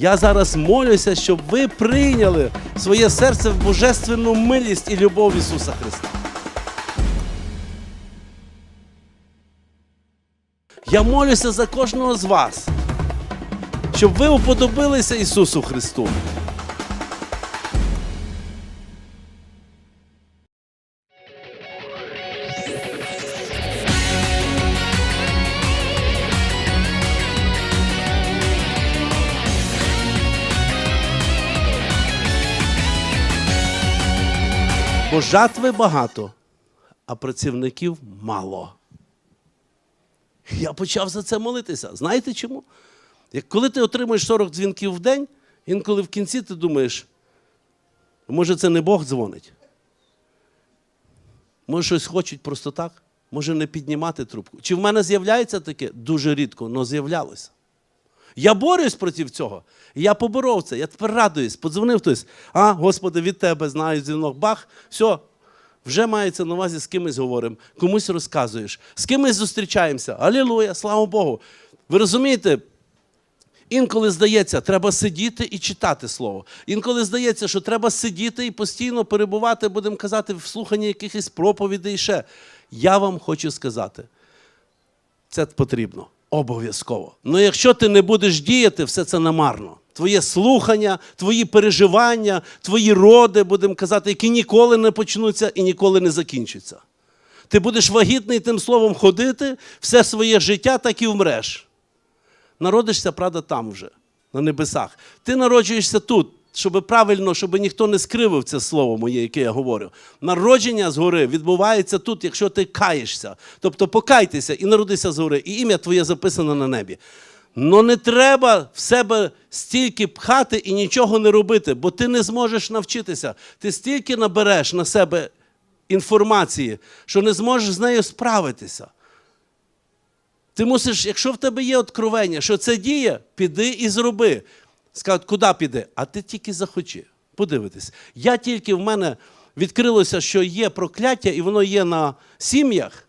Я зараз молюся, щоб ви прийняли своє серце в божественну милість і любов Ісуса Христа. Я молюся за кожного з вас, щоб ви уподобилися Ісусу Христу. Бо жатви багато, а працівників мало. Я почав за це молитися. Знаєте чому? Як коли ти отримуєш 40 дзвінків в день, інколи в кінці ти думаєш, може це не Бог дзвонить? Може, щось хочуть просто так? Може не піднімати трубку. Чи в мене з'являється таке? Дуже рідко, але з'являлося. Я борюсь проти цього. Я поборов це, я тепер радуюсь, подзвонив хтось. А, Господи, від тебе знаю дзвінок, бах, все, вже мається на увазі, з кимось говоримо, комусь розказуєш, з кимось зустрічаємося. Алілуя, слава Богу. Ви розумієте, інколи здається, треба сидіти і читати слово. Інколи здається, що треба сидіти і постійно перебувати, будемо казати, в слуханні якихось проповідей ще. Я вам хочу сказати, це потрібно. Обов'язково. Ну якщо ти не будеш діяти, все це намарно. Твоє слухання, твої переживання, твої роди, будемо казати, які ніколи не почнуться і ніколи не закінчаться. Ти будеш вагітний тим словом ходити все своє життя, так і вмреш. Народишся, правда, там вже, на небесах. Ти народжуєшся тут, щоб правильно, щоб ніхто не скривив це слово моє, яке я говорю. Народження згори відбувається тут, якщо ти каєшся. Тобто покайтеся і народися згори, і ім'я твоє записано на небі. Но не треба в себе стільки пхати і нічого не робити, бо ти не зможеш навчитися. Ти стільки набереш на себе інформації, що не зможеш з нею справитися. Ти мусиш, якщо в тебе є откровення, що це діє, піди і зроби. Скажуть, куди піди? А ти тільки захочи. Подивитись. Я тільки в мене відкрилося, що є прокляття, і воно є на сім'ях.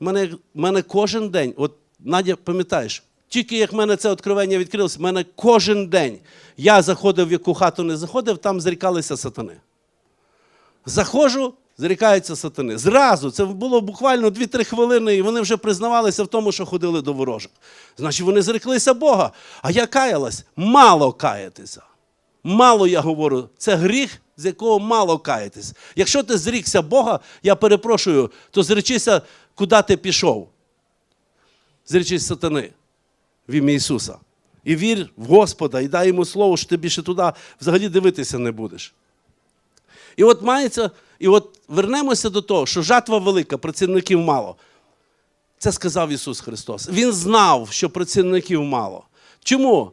У мене, мене кожен день, от Надя, пам'ятаєш, тільки як в мене це откровення відкрилося, в мене кожен день я заходив, в яку хату не заходив, там зрікалися сатани. Заходжу, зрікаються сатани. Зразу, це було буквально 2-3 хвилини, і вони вже признавалися в тому, що ходили до ворожок. Значить, вони зреклися Бога. А я каялась, мало каятися. Мало я говорю, це гріх, з якого мало каятись. Якщо ти зрікся Бога, я перепрошую, то зречися, куди ти пішов. Зречись сатани в ім'я Ісуса. І вір в Господа, і дай йому слово, що ти більше туди взагалі дивитися не будеш. І от мається, і от вернемося до того, що жатва велика, працівників мало. Це сказав Ісус Христос. Він знав, що працівників мало. Чому?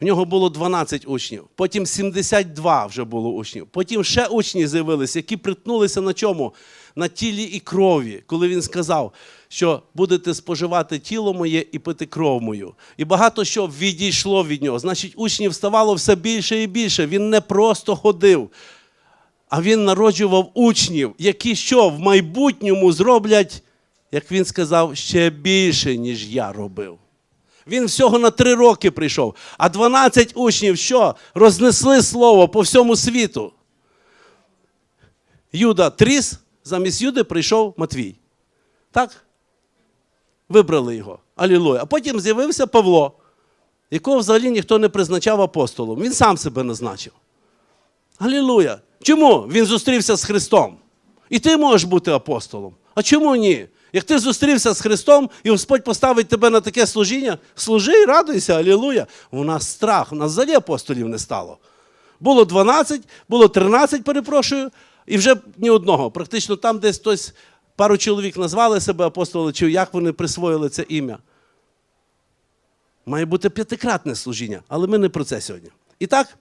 В нього було 12 учнів, потім 72 вже було учнів. Потім ще учні з'явилися, які притнулися на чому? На тілі і крові, коли він сказав, що будете споживати тіло моє і пити кров мою. І багато що відійшло від нього. Значить, учнів ставало все більше і більше. Він не просто ходив, а він народжував учнів, які що в майбутньому зроблять, як він сказав, ще більше, ніж я робив. Він всього на три роки прийшов, а 12 учнів що? Рознесли слово по всьому світу. Юда тріс, замість Юди прийшов Матвій. Так? Вибрали його. Алілуя. А потім з'явився Павло, якого взагалі ніхто не призначав апостолом. Він сам себе назначив. Алілуя. Чому? Він зустрівся з Христом. І ти можеш бути апостолом. А чому ні? Як ти зустрівся з Христом, і Господь поставить тебе на таке служіння, служи радуйся, алілуя. У нас страх, у нас взагалі апостолів не стало. Було 12, було 13, перепрошую, і вже ні одного. Практично там десь хтось, пару чоловік назвали себе апостоли, чи як вони присвоїли це ім'я. Має бути п'ятикратне служіння, але ми не про це сьогодні. І так,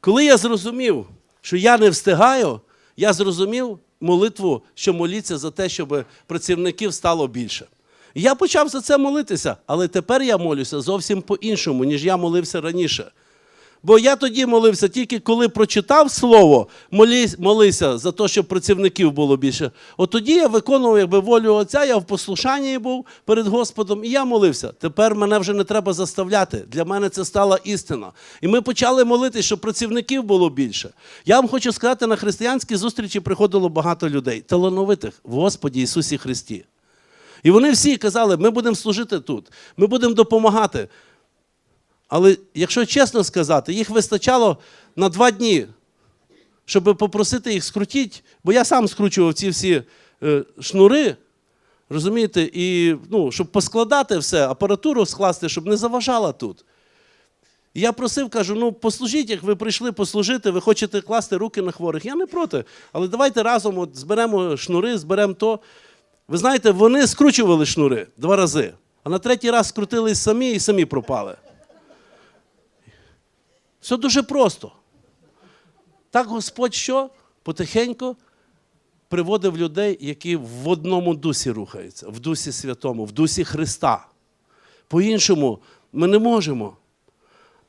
коли я зрозумів, що я не встигаю, я зрозумів молитву, що моліться за те, щоб працівників стало більше. Я почав за це молитися, але тепер я молюся зовсім по-іншому, ніж я молився раніше. Бо я тоді молився тільки коли прочитав слово, молися за те, щоб працівників було більше. От тоді я виконував якби волю Отця, я в послушанні був перед Господом, і я молився. Тепер мене вже не треба заставляти. Для мене це стала істина. І ми почали молитися, щоб працівників було більше. Я вам хочу сказати, на християнські зустрічі приходило багато людей, талановитих в Господі Ісусі Христі. І вони всі казали, ми будемо служити тут, ми будемо допомагати. Але якщо чесно сказати, їх вистачало на два дні, щоб попросити їх скрутіть, бо я сам скручував ці всі е, шнури, розумієте, і ну, щоб поскладати все, апаратуру скласти, щоб не заважала тут. Я просив, кажу, ну послужіть, як ви прийшли послужити, ви хочете класти руки на хворих. Я не проти. Але давайте разом от зберемо шнури, зберемо то. Ви знаєте, вони скручували шнури два рази, а на третій раз скрутились самі і самі пропали. Все дуже просто. Так Господь що? Потихеньку приводив людей, які в одному дусі рухаються, в дусі святому, в дусі Христа. По-іншому ми не можемо.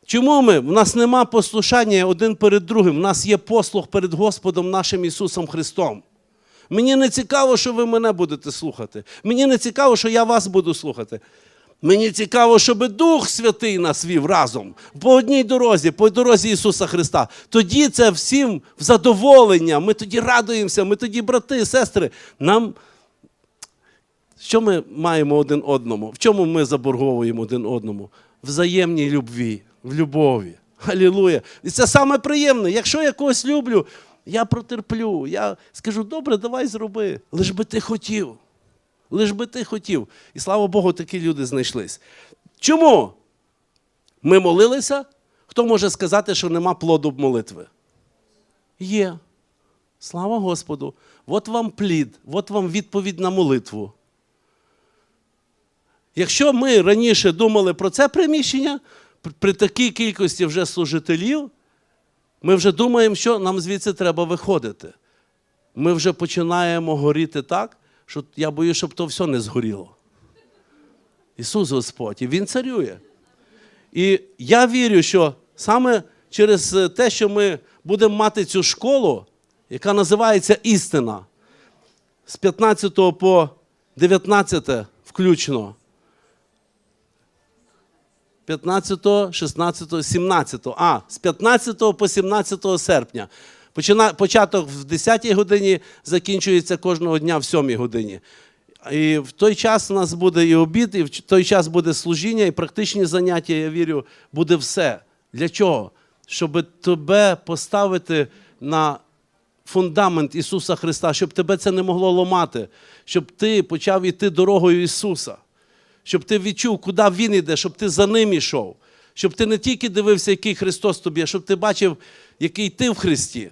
Чому ми? В нас нема послушання один перед другим. В нас є послуг перед Господом нашим Ісусом Христом. Мені не цікаво, що ви мене будете слухати. Мені не цікаво, що я вас буду слухати. Мені цікаво, щоб Дух Святий нас вів разом по одній дорозі, по дорозі Ісуса Христа. Тоді це всім в задоволення. Ми тоді радуємося, ми тоді, брати, сестри. Нам що ми маємо один одному? В чому ми заборговуємо один одному? Взаємній любві, в любові. Халілуя. І це саме приємне. Якщо я когось люблю, я протерплю, я скажу, добре, давай зроби. Лиш би ти хотів. Лиш би ти хотів. І слава Богу, такі люди знайшлись. Чому? Ми молилися? Хто може сказати, що нема плоду молитви? Є. Слава Господу. От вам плід, от вам відповідь на молитву. Якщо ми раніше думали про це приміщення, при- такій кількості вже служителів, ми вже думаємо, що нам звідси треба виходити. Ми вже починаємо горіти так, що я боюсь, щоб то все не згоріло. Ісус Господь, і Він царює. І я вірю, що саме через е, те, що ми будемо мати цю школу, яка називається істина, з 15 по 19 включно. 15, 16, 17. А, з 15 по 17 серпня. Початок в 10 годині закінчується кожного дня в 7 годині. І в той час у нас буде і обід, і в той час буде служіння, і практичні заняття, я вірю, буде все. Для чого? Щоб тебе поставити на фундамент Ісуса Христа, щоб тебе це не могло ламати, щоб ти почав іти дорогою Ісуса, щоб ти відчув, куди Він іде, щоб ти за ним ішов, щоб ти не тільки дивився, який Христос тобі, а щоб ти бачив, який ти в Христі.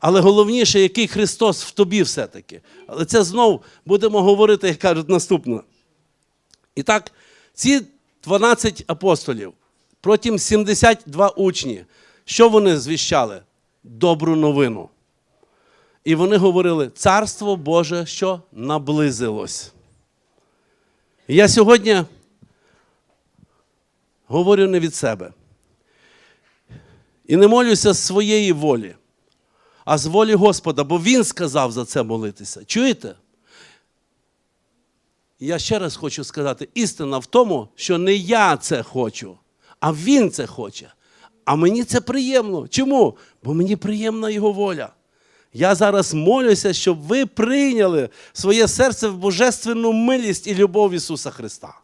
Але головніше, який Христос в тобі все-таки. Але це знов будемо говорити, як кажуть, наступно. І так, ці 12 апостолів, протягом 72 учні, що вони звіщали? Добру новину. І вони говорили: Царство Боже, що наблизилось. Я сьогодні говорю не від себе. І не молюся своєї волі, а з волі Господа, бо Він сказав за це молитися. Чуєте? Я ще раз хочу сказати: істина в тому, що не я це хочу, а Він це хоче. А мені це приємно. Чому? Бо мені приємна Його воля. Я зараз молюся, щоб ви прийняли своє серце в божественну милість і любов Ісуса Христа.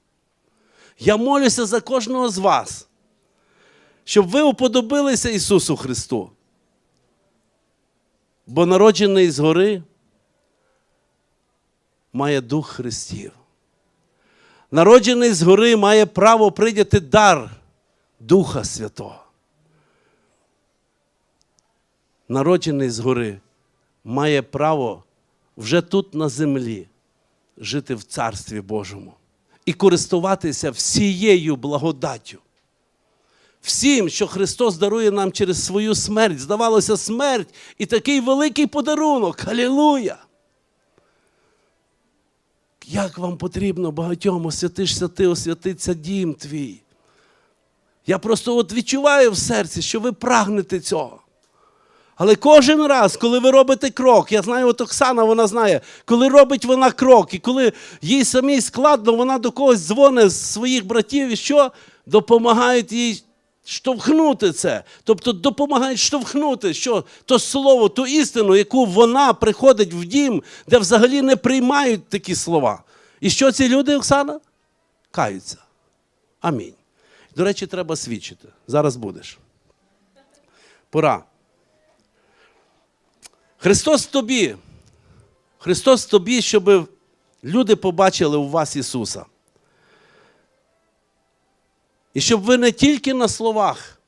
Я молюся за кожного з вас, щоб ви уподобилися Ісусу Христу. Бо народжений згори має Дух Христів. Народжений згори має право прийняти дар Духа Святого. Народжений згори має право вже тут на землі жити в Царстві Божому і користуватися всією благодаттю. Всім, що Христос дарує нам через свою смерть. Здавалося, смерть і такий великий подарунок. Халілуя! Як вам потрібно багатьом освятишся ти, освятиться дім твій. Я просто от відчуваю в серці, що ви прагнете цього. Але кожен раз, коли ви робите крок, я знаю, от Оксана, вона знає, коли робить вона крок, і коли їй самій складно, вона до когось дзвонить з своїх братів і що? Допомагають їй штовхнути це. Тобто допомагають штовхнути що? то слово, ту істину, яку вона приходить в дім, де взагалі не приймають такі слова. І що ці люди, Оксана? Каються. Амінь. До речі, треба свідчити. Зараз будеш. Пора. Христос тобі. Христос тобі, щоб люди побачили у вас Ісуса. І щоб ви не тільки на словах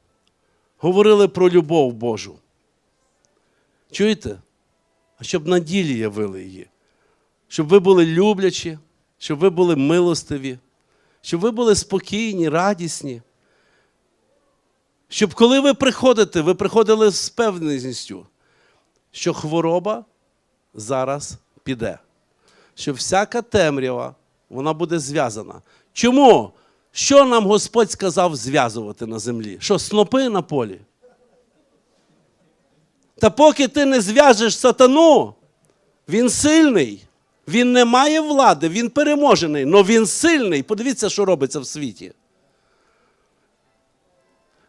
говорили про любов Божу. Чуєте? А щоб на ділі явили її. Щоб ви були люблячі, щоб ви були милостиві, щоб ви були спокійні, радісні. Щоб коли ви приходите, ви приходили з певністю, що хвороба зараз піде. Що всяка темрява, вона буде зв'язана. Чому? Що нам Господь сказав зв'язувати на землі? Що, снопи на полі? Та поки ти не зв'яжеш сатану, він сильний. Він не має влади, він переможений, але він сильний. Подивіться, що робиться в світі.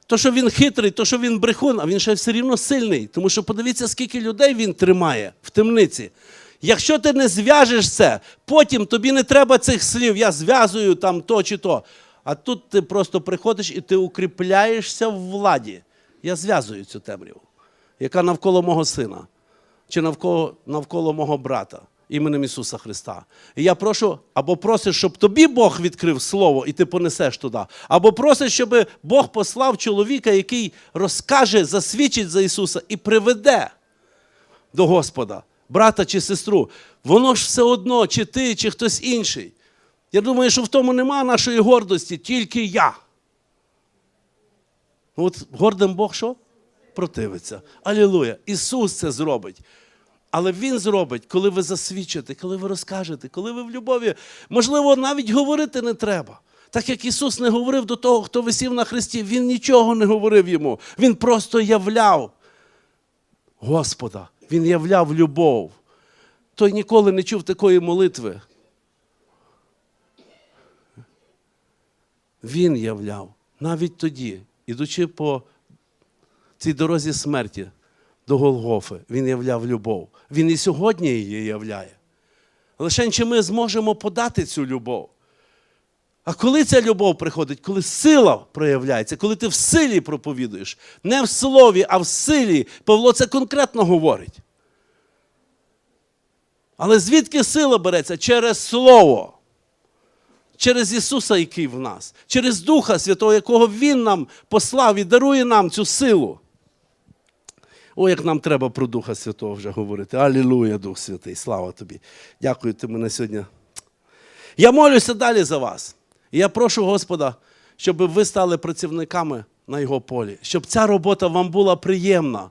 То, що він хитрий, то, що він брехун, а він ще все рівно сильний. Тому що подивіться, скільки людей він тримає в темниці. Якщо ти не зв'яжеш це, потім тобі не треба цих слів, я зв'язую там то чи то. А тут ти просто приходиш і ти укріпляєшся в владі. Я зв'язую цю темряву, яка навколо мого сина, чи навколо, навколо мого брата, іменем Ісуса Христа. І я прошу, або просиш, щоб тобі Бог відкрив Слово, і ти понесеш туди, або просиш, щоб Бог послав чоловіка, який розкаже, засвідчить за Ісуса і приведе до Господа, брата чи сестру. Воно ж все одно, чи ти, чи хтось інший. Я думаю, що в тому нема нашої гордості, тільки я. Ну, От гордим Бог що? Противиться. Алілуя. Ісус це зробить. Але Він зробить, коли ви засвідчите, коли ви розкажете, коли ви в любові. Можливо, навіть говорити не треба. Так як Ісус не говорив до того, хто висів на хресті, Він нічого не говорив йому. Він просто являв Господа. Він являв любов. Той ніколи не чув такої молитви. Він являв навіть тоді, ідучи по цій дорозі смерті до Голгофи, він являв любов. Він і сьогодні її являє. Лише чи ми зможемо подати цю любов? А коли ця любов приходить, коли сила проявляється, коли ти в силі проповідуєш, не в слові, а в силі, Павло це конкретно говорить. Але звідки сила береться? Через Слово через Ісуса, який в нас, через Духа Святого, якого Він нам послав і дарує нам цю силу. О, як нам треба про Духа Святого вже говорити. Алілуя, Дух Святий, слава тобі. Дякую ти мене сьогодні. Я молюся далі за вас. Я прошу Господа, щоб ви стали працівниками на його полі, щоб ця робота вам була приємна.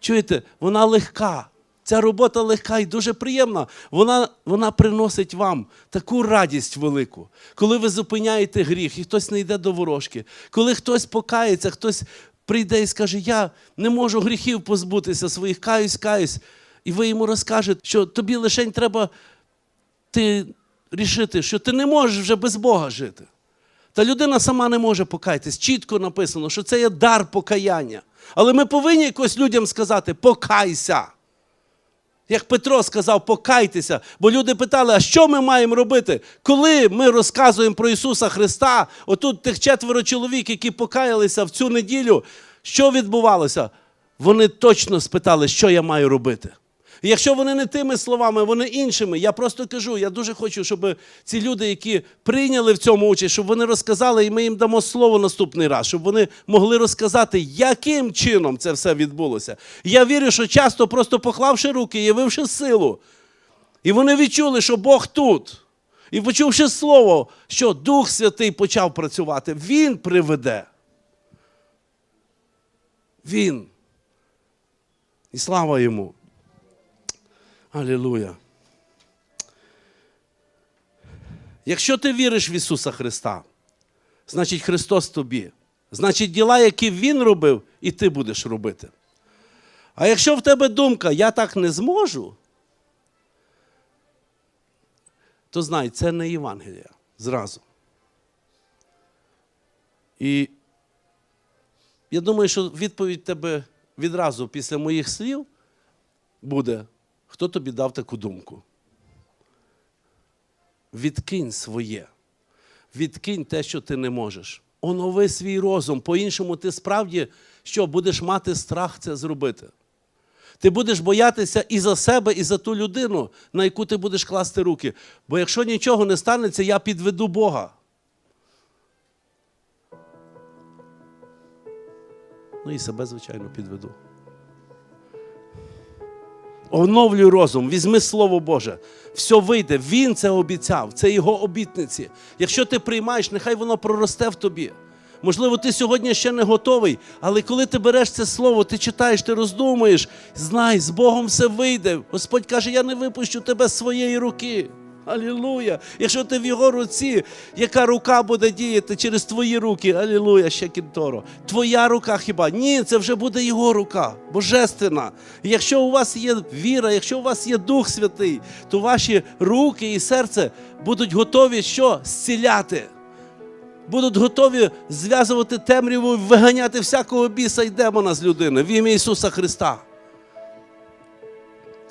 Чуєте, вона легка. Ця робота легка і дуже приємна. Вона, вона приносить вам таку радість велику, коли ви зупиняєте гріх, і хтось не йде до ворожки, коли хтось покається, хтось прийде і скаже, я не можу гріхів позбутися своїх, каюсь, каюсь. І ви йому розкажете, що тобі лише треба ти рішити, що ти не можеш вже без Бога жити. Та людина сама не може покаятись. Чітко написано, що це є дар покаяння. Але ми повинні якось людям сказати: покайся. Як Петро сказав, покайтеся. Бо люди питали, а що ми маємо робити? Коли ми розказуємо про Ісуса Христа, отут тих четверо чоловік, які покаялися в цю неділю, що відбувалося? Вони точно спитали, що я маю робити. І якщо вони не тими словами, вони іншими, я просто кажу, я дуже хочу, щоб ці люди, які прийняли в цьому участь, щоб вони розказали, і ми їм дамо слово наступний раз, щоб вони могли розказати, яким чином це все відбулося. Я вірю, що часто просто поклавши руки, явивши силу, і вони відчули, що Бог тут. І почувши слово, що Дух Святий почав працювати, Він приведе. Він. І слава йому. Алілуя. Якщо ти віриш в Ісуса Христа, значить Христос тобі. Значить, діла, які він робив, і ти будеш робити. А якщо в тебе думка, я так не зможу, то знай, це не Євангелія зразу. І я думаю, що відповідь тебе відразу після моїх слів буде, хто тобі дав таку думку. Відкинь своє. Відкинь те, що ти не можеш. Онови свій розум. По-іншому ти справді що будеш мати страх це зробити. Ти будеш боятися і за себе, і за ту людину, на яку ти будеш класти руки. Бо якщо нічого не станеться, я підведу Бога. Ну і себе, звичайно, підведу. Оновлюй розум, візьми Слово Боже. Все вийде. Він це обіцяв, це його обітниці. Якщо ти приймаєш, нехай воно проросте в тобі. Можливо, ти сьогодні ще не готовий, але коли ти береш це слово, ти читаєш, ти роздумуєш, знай, з Богом все вийде. Господь каже: я не випущу тебе з своєї руки. Алілуя! Якщо ти в його руці, яка рука буде діяти через твої руки? Алілуя, ще кінторо. Твоя рука хіба? Ні, це вже буде його рука, божественна. Якщо у вас є віра, якщо у вас є Дух Святий, то ваші руки і серце будуть готові що? Зціляти. Будуть готові зв'язувати темряву, виганяти всякого біса і демона з людини в ім'я Ісуса Христа.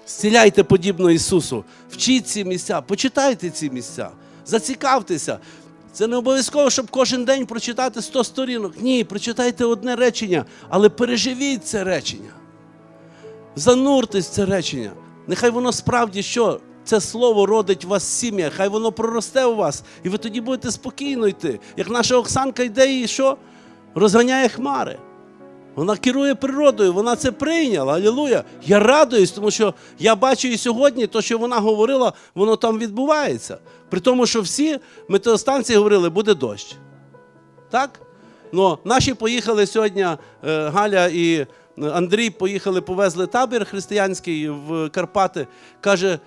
Зціляйте подібно Ісусу. Вчіть ці місця, почитайте ці місця, зацікавтеся. Це не обов'язково, щоб кожен день прочитати 100 сторінок. Ні, прочитайте одне речення, але переживіть це речення. Зануртесь в це речення. Нехай воно справді що? Це слово родить у вас сім'я, хай воно проросте у вас, і ви тоді будете спокійно йти. Як наша Оксанка йде і що? Розганяє хмари. Вона керує природою, вона це прийняла. Алілуя. Я радуюсь, тому що я бачу і сьогодні, то, що вона говорила, воно там відбувається. При тому, що всі метеостанції говорили, буде дощ. Так? Ну, наші поїхали сьогодні, е, Галя і Андрій поїхали, повезли табір християнський в Карпати. Каже,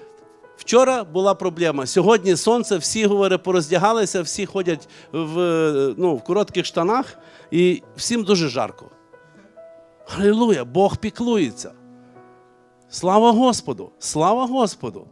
вчора була проблема. Сьогодні сонце, всі говорить, пороздягалися, всі ходять в, е, ну, в коротких штанах, і всім дуже жарко. Алілуя, Бог піклується. Слава Господу! Слава Господу!